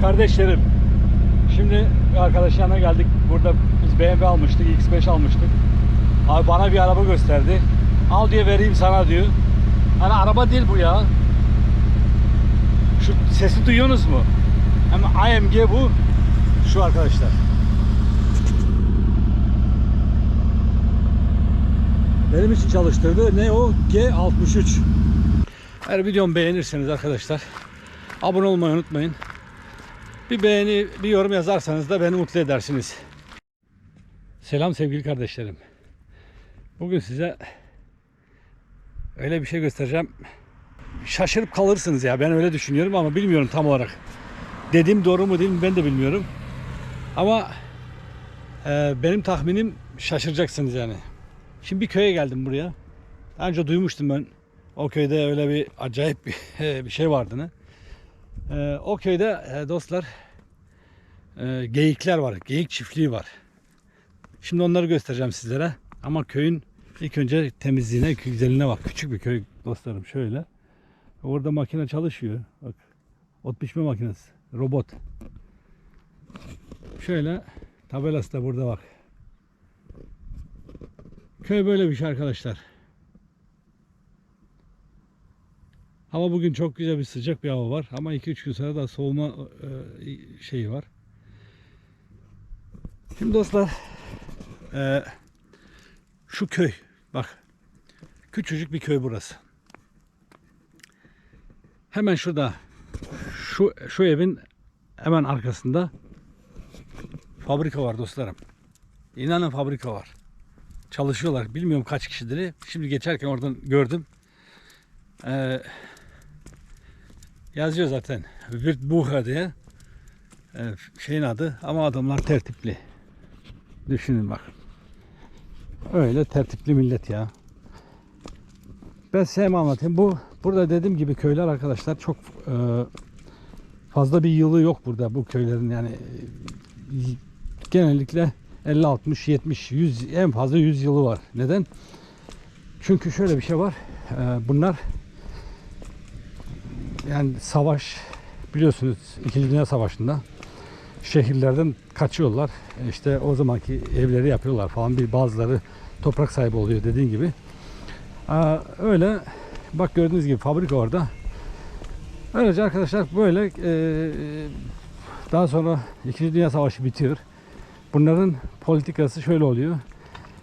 Kardeşlerim, şimdi arkadaş yanına geldik. Burada biz BMW almıştık, X5 almıştık. Abi bana bir araba gösterdi. Al diye vereyim sana diyor. Hani araba değil bu ya. Şu sesi duyuyorsunuz mu? Hem AMG bu. Şu arkadaşlar. Benim için çalıştırdı. Ne o? G63. Eğer videomu beğenirseniz arkadaşlar abone olmayı unutmayın. Bir beğeni, bir yorum yazarsanız da beni mutlu edersiniz. Selam sevgili kardeşlerim. Bugün size öyle bir şey göstereceğim. Şaşırıp kalırsınız ya. Ben öyle düşünüyorum ama bilmiyorum tam olarak. Dediğim doğru mu değil mi ben de bilmiyorum. Ama e, benim tahminim şaşıracaksınız yani. Şimdi bir köye geldim buraya. Daha önce duymuştum ben. O köyde öyle bir acayip bir, bir şey vardığını. Ee, o köyde e, dostlar e, geyikler var. Geyik çiftliği var. Şimdi onları göstereceğim sizlere. Ama köyün ilk önce temizliğine, güzelliğine bak. Küçük bir köy dostlarım şöyle. Orada makine çalışıyor. Bak. Ot biçme makinesi. Robot. Şöyle tabelası da burada bak. Köy böyle bir şey arkadaşlar. Hava bugün çok güzel bir sıcak bir hava var ama 2-3 gün sonra da soğuma e, şeyi var. Şimdi dostlar e, şu köy bak küçücük bir köy burası. Hemen şurada şu şu evin hemen arkasında fabrika var dostlarım. İnanın fabrika var. Çalışıyorlar. Bilmiyorum kaç kişidir. Şimdi geçerken oradan gördüm. Ee, yazıyor zaten. Wirtbucher diye. Ee, şeyin adı ama adamlar tertipli. Düşünün bak. Öyle tertipli millet ya. Ben size hem anlatayım. Bu burada dediğim gibi köyler arkadaşlar çok e, fazla bir yılı yok burada bu köylerin yani e, genellikle 50 60 70 100 en fazla 100 yılı var. Neden? Çünkü şöyle bir şey var. E, bunlar yani savaş biliyorsunuz 2. Dünya Savaşı'nda şehirlerden kaçıyorlar. E, İşte o zamanki evleri yapıyorlar falan. Bir bazıları toprak sahibi oluyor dediğin gibi. Aa, öyle bak gördüğünüz gibi fabrika orada. Öylece arkadaşlar böyle e, daha sonra 2. Dünya Savaşı bitiyor. Bunların politikası şöyle oluyor.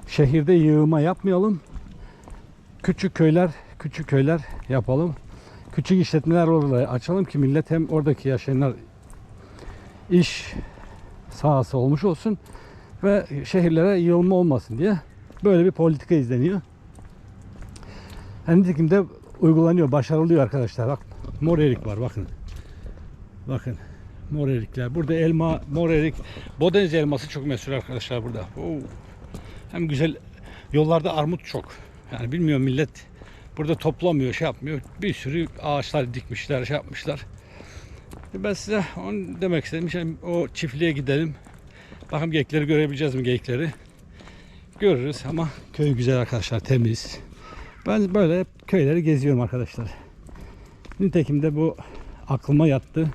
Şehirde yığılma yapmayalım. Küçük köyler, küçük köyler yapalım. Küçük işletmeler orada açalım ki millet hem oradaki yaşayanlar iş sahası olmuş olsun ve şehirlere yığılma olmasın diye böyle bir politika izleniyor. Hem nitekim de uygulanıyor, başarılıyor arkadaşlar. Bak mor erik var bakın. Bakın mor erikler. Burada elma, mor erik, Bodeniz elması çok meşhur arkadaşlar burada. Oo. Hem güzel yollarda armut çok. Yani bilmiyorum millet burada toplamıyor, şey yapmıyor. Bir sürü ağaçlar dikmişler, şey yapmışlar. Ben size onu demek istedim. İşte o çiftliğe gidelim. Bakın geyikleri görebileceğiz mi geyikleri? Görürüz ama köy güzel arkadaşlar, temiz. Ben böyle köyleri geziyorum arkadaşlar. Nitekim de bu aklıma yattı.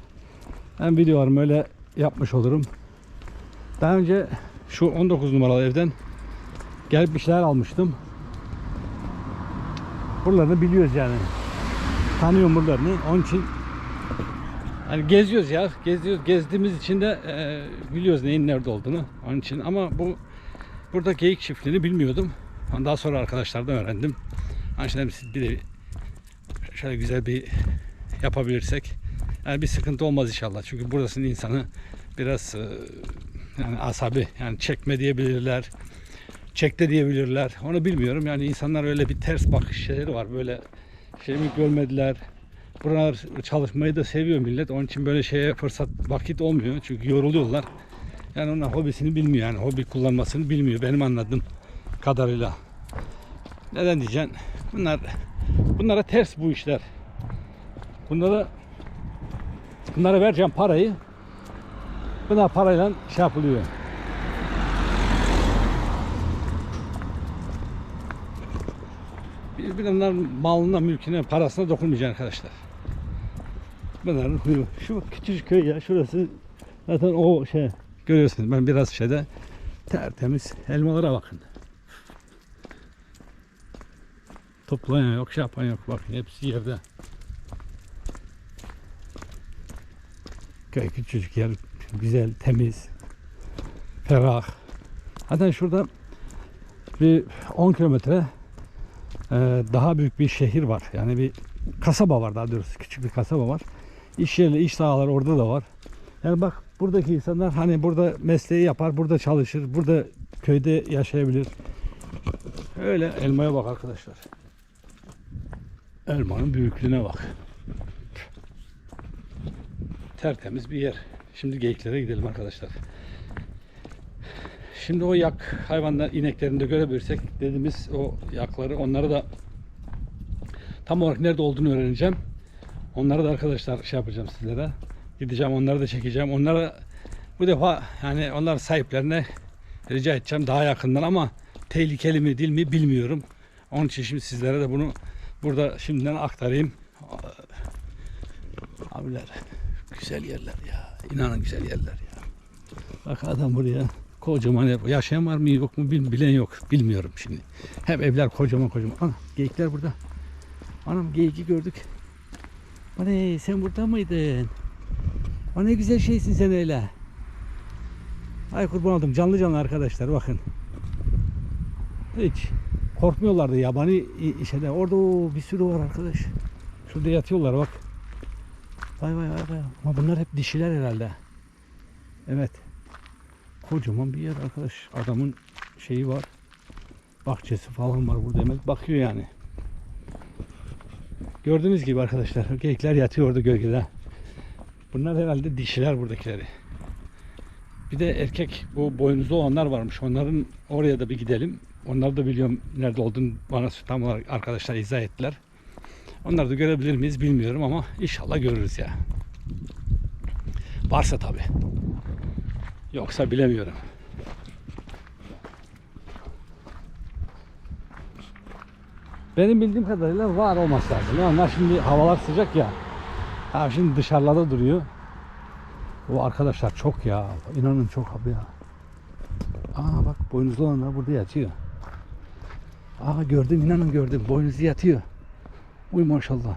Ben videolarımı öyle yapmış olurum. Daha önce şu 19 numaralı evden gelip bir şeyler almıştım. Buralarını biliyoruz yani. Tanıyorum buralarını. Onun için hani geziyoruz ya. Geziyoruz. Gezdiğimiz için de e, biliyoruz neyin nerede olduğunu. Onun için ama bu burada geyik çiftliğini bilmiyordum. Daha sonra arkadaşlardan öğrendim. Onun için bir de şöyle güzel bir yapabilirsek yani bir sıkıntı olmaz inşallah. Çünkü burasının insanı biraz e, yani asabi yani çekme diyebilirler. Çekte diyebilirler. Onu bilmiyorum. Yani insanlar öyle bir ters bakış şeyleri var. Böyle şey mi görmediler. Buralar çalışmayı da seviyor millet. Onun için böyle şeye fırsat vakit olmuyor. Çünkü yoruluyorlar. Yani onlar hobisini bilmiyor. Yani hobi kullanmasını bilmiyor. Benim anladığım kadarıyla. Neden diyeceksin? Bunlar bunlara ters bu işler. Bunlara bunlara vereceğim parayı. Bunlar parayla şey yapılıyor. Onlar malına, mülküne, parasına dokunmayacaksın arkadaşlar. Bunların huyu. Şu küçücük köy ya şurası. Zaten o şey görüyorsunuz ben biraz şeyde tertemiz elmalara bakın. Toplayan yok, şey yapan yok. Bakın hepsi yerde. Köy küçücük yer. Güzel, temiz, ferah. Hatta şurada bir 10 kilometre daha büyük bir şehir var. Yani bir kasaba var daha doğrusu. Küçük bir kasaba var. İş yerleri, iş sahaları orada da var. Yani bak buradaki insanlar hani burada mesleği yapar, burada çalışır, burada köyde yaşayabilir. Öyle elmaya bak arkadaşlar. Elmanın büyüklüğüne bak. Tertemiz bir yer. Şimdi geyiklere gidelim arkadaşlar. Şimdi o yak hayvanlar ineklerini de görebilirsek dediğimiz o yakları onları da tam olarak nerede olduğunu öğreneceğim. Onları da arkadaşlar şey yapacağım sizlere. Gideceğim onları da çekeceğim. Onlara bu defa yani onlar sahiplerine rica edeceğim daha yakından ama tehlikeli mi değil mi bilmiyorum. Onun için şimdi sizlere de bunu burada şimdiden aktarayım. Abiler güzel yerler ya. İnanın güzel yerler ya. Bak adam buraya kocaman ev. Yaşayan var mı yok mu bil- bilen yok. Bilmiyorum şimdi. Hep evler kocaman kocaman. Ana geyikler burada. Anam geyiki gördük. Anne sen burada mıydın? O ne güzel şeysin sen öyle. Ay kurban oldum. Canlı canlı arkadaşlar bakın. Hiç korkmuyorlardı yabani i- şeyde. Orada o bir sürü var arkadaş. Şurada yatıyorlar bak. Vay vay vay vay. Ama bunlar hep dişiler herhalde. Evet. Kocaman bir yer arkadaş. Adamın şeyi var. Bahçesi falan var burada demek. Bakıyor yani. Gördüğünüz gibi arkadaşlar geyikler yatıyor orada gölgede. Bunlar herhalde dişiler buradakileri. Bir de erkek bu boynuzlu olanlar varmış. Onların oraya da bir gidelim. Onları da biliyorum nerede olduğunu bana tam olarak arkadaşlar izah ettiler. Onları da görebilir miyiz bilmiyorum ama inşallah görürüz ya. Varsa tabi. Yoksa bilemiyorum. Benim bildiğim kadarıyla var olması lazım. Onlar şimdi havalar sıcak ya. Ha şimdi dışarılarda duruyor. O arkadaşlar çok ya. İnanın çok abi ya. Aa bak boynuzlu olanlar burada yatıyor. Aa gördüm inanın gördüm. Boynuzlu yatıyor. Uy maşallah.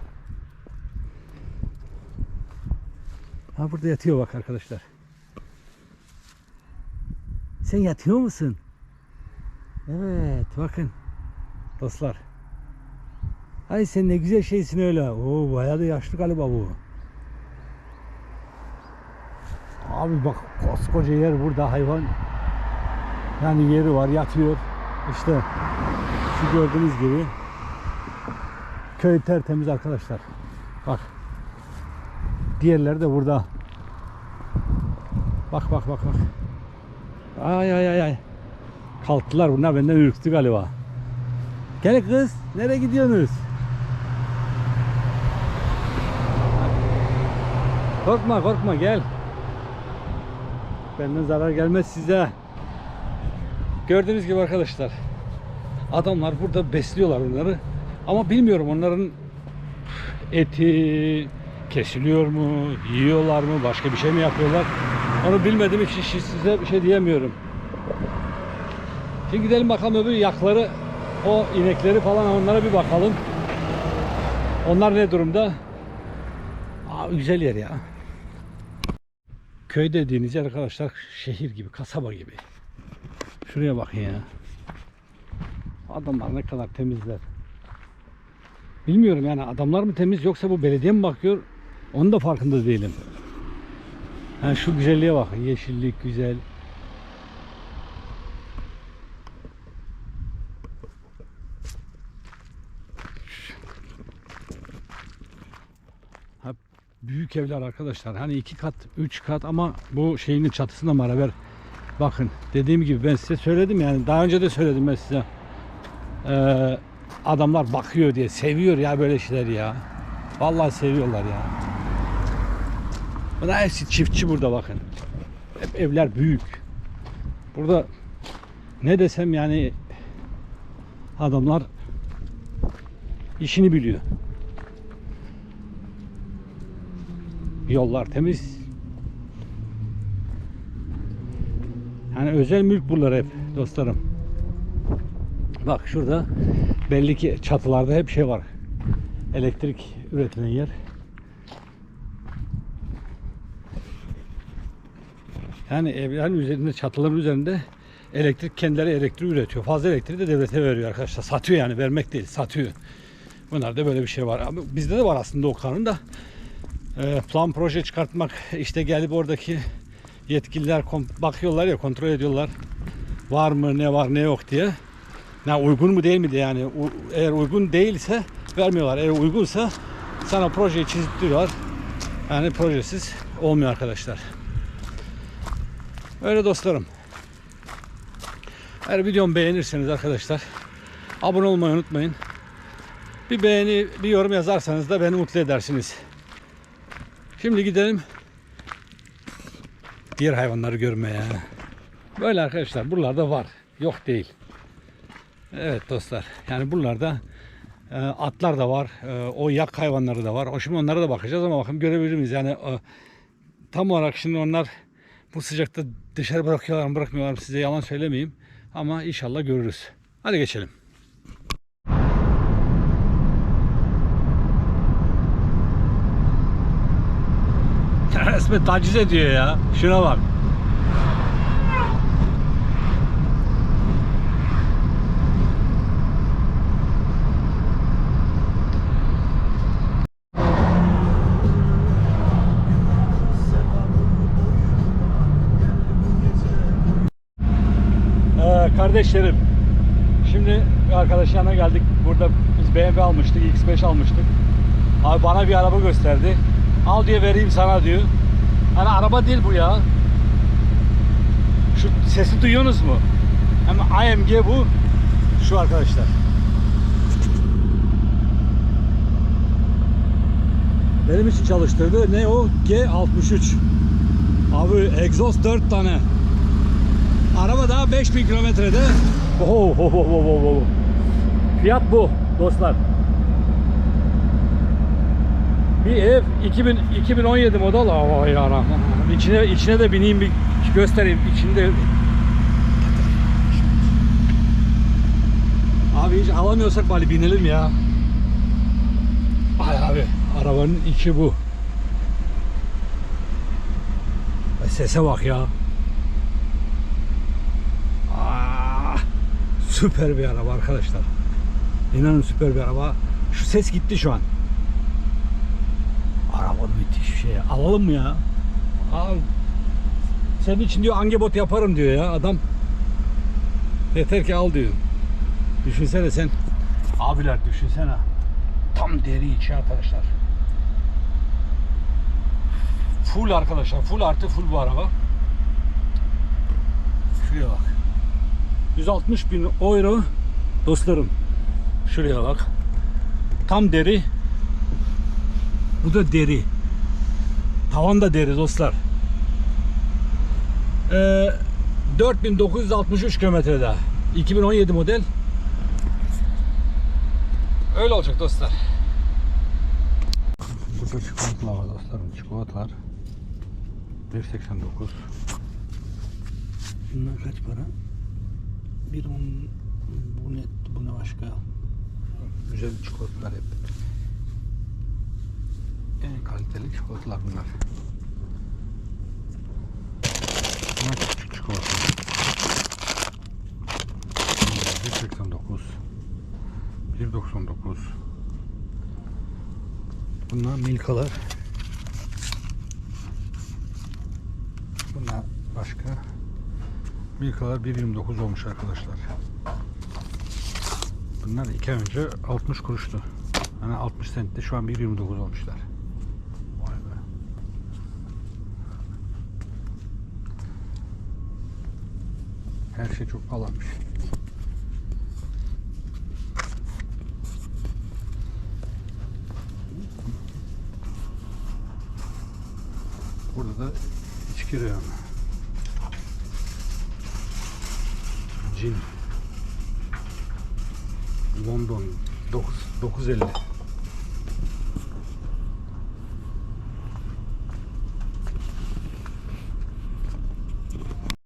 Ha burada yatıyor bak arkadaşlar. Sen yatıyor musun? Evet bakın. Dostlar. Ay sen ne güzel şeysin öyle. Oo bayağı da yaşlı galiba bu. Abi bak koskoca yer burada hayvan. Yani yeri var yatıyor. İşte şu gördüğünüz gibi köy tertemiz arkadaşlar. Bak. Diğerleri de burada. Bak bak bak bak. Ay ay ay ay. Kalktılar bunlar benden ürktü galiba. Gel kız. Nereye gidiyorsunuz? Korkma korkma gel. Benden zarar gelmez size. Gördüğünüz gibi arkadaşlar. Adamlar burada besliyorlar onları. Ama bilmiyorum onların eti kesiliyor mu, yiyorlar mı, başka bir şey mi yapıyorlar? Onu bilmediğim için size bir şey diyemiyorum. Şimdi gidelim bakalım öbür yakları, o inekleri falan onlara bir bakalım. Onlar ne durumda? Aa, güzel yer ya. Köy dediğiniz yer arkadaşlar şehir gibi, kasaba gibi. Şuraya bakın ya. Adamlar ne kadar temizler. Bilmiyorum yani adamlar mı temiz yoksa bu belediye mi bakıyor? Onun da farkında değilim. Ha şu güzelliğe bakın. Yeşillik güzel. Ha, büyük evler arkadaşlar. Hani iki kat, üç kat ama bu şeyinin çatısına beraber bakın dediğim gibi ben size söyledim yani daha önce de söyledim ben size. Ee, adamlar bakıyor diye seviyor ya böyle şeyler ya. Vallahi seviyorlar ya. Bunlar hepsi çiftçi burada bakın. Hep evler büyük. Burada ne desem yani adamlar işini biliyor. Yollar temiz. Yani özel mülk bunlar hep dostlarım. Bak şurada belli ki çatılarda hep şey var. Elektrik üretilen yer. Yani evlerin üzerinde, çatıların üzerinde elektrik kendileri elektrik üretiyor. Fazla elektriği de devlete veriyor arkadaşlar. Satıyor yani vermek değil, satıyor. Bunlarda böyle bir şey var. Bizde de var aslında o kanun da. Ee, plan proje çıkartmak işte gelip oradaki yetkililer bakıyorlar ya kontrol ediyorlar. Var mı ne var ne yok diye. Ya uygun mu değil mi diye yani eğer uygun değilse vermiyorlar. Eğer uygunsa sana projeyi çizdiriyorlar. Yani projesiz olmuyor arkadaşlar. Öyle dostlarım. Eğer videomu beğenirseniz arkadaşlar abone olmayı unutmayın. Bir beğeni, bir yorum yazarsanız da beni mutlu edersiniz. Şimdi gidelim diğer hayvanları görmeye. Böyle arkadaşlar buralarda var. Yok değil. Evet dostlar. Yani buralarda e, atlar da var. E, o yak hayvanları da var. O şimdi onlara da bakacağız ama bakın görebilir miyiz? Yani e, tam olarak şimdi onlar bu sıcakta dışarı bırakıyorlar mı bırakmıyorlar mı size yalan söylemeyeyim. Ama inşallah görürüz. Hadi geçelim. Resmen taciz ediyor ya. Şuna bak. Kardeşlerim şimdi arkadaş geldik. Burada biz BMW almıştık X5 almıştık. Abi bana bir araba gösterdi. Al diye vereyim sana diyor. Hani araba değil bu ya. Şu sesi duyuyorsunuz mu? Hem AMG bu. Şu arkadaşlar. Benim için çalıştırdı. Ne o? G63 abi egzoz 4 tane Araba daha 5000 kilometrede. Oho, oho, oho, oho. Fiyat bu dostlar. Bir ev 2000 2017 model. Vay yarabbim. İçine içine de bineyim bir göstereyim. İçinde Abi hiç alamıyorsak bari binelim ya. Ay abi arabanın içi bu. Sese bak ya. Aa, süper bir araba arkadaşlar. İnanın süper bir araba. Şu ses gitti şu an. Araba müthiş bir şey. Alalım mı ya? Al. Senin için diyor angebot yaparım diyor ya adam. Yeter ki al diyor. Düşünsene sen. Abiler düşünsene. Tam deri içi arkadaşlar. Full arkadaşlar. Full artı full bu araba. Şuraya bak. 160 bin euro dostlarım. Şuraya bak. Tam deri. Bu da deri. Tavan da deri dostlar. Ee, 4963 kilometrede. 2017 model. Öyle olacak dostlar. Burada çikolatalar var dostlarım. Çikolatalar. 1.89 Bunlar kaç para? Bir on bu ne bu ne başka? Güzel çikolatalar hep. En kaliteli çikolatalar bunlar. Bunlar küçük çikolata. 1.89 1.99 Bunlar milkalar. Bunlar başka. Milkalar 1.29 olmuş arkadaşlar. Bunlar iki ay önce 60 kuruştu. Yani 60 sentte şu an 1.29 olmuşlar. Vay be. Her şey çok pahalanmış. Burada da içki reyonu. Cin. London 9 950.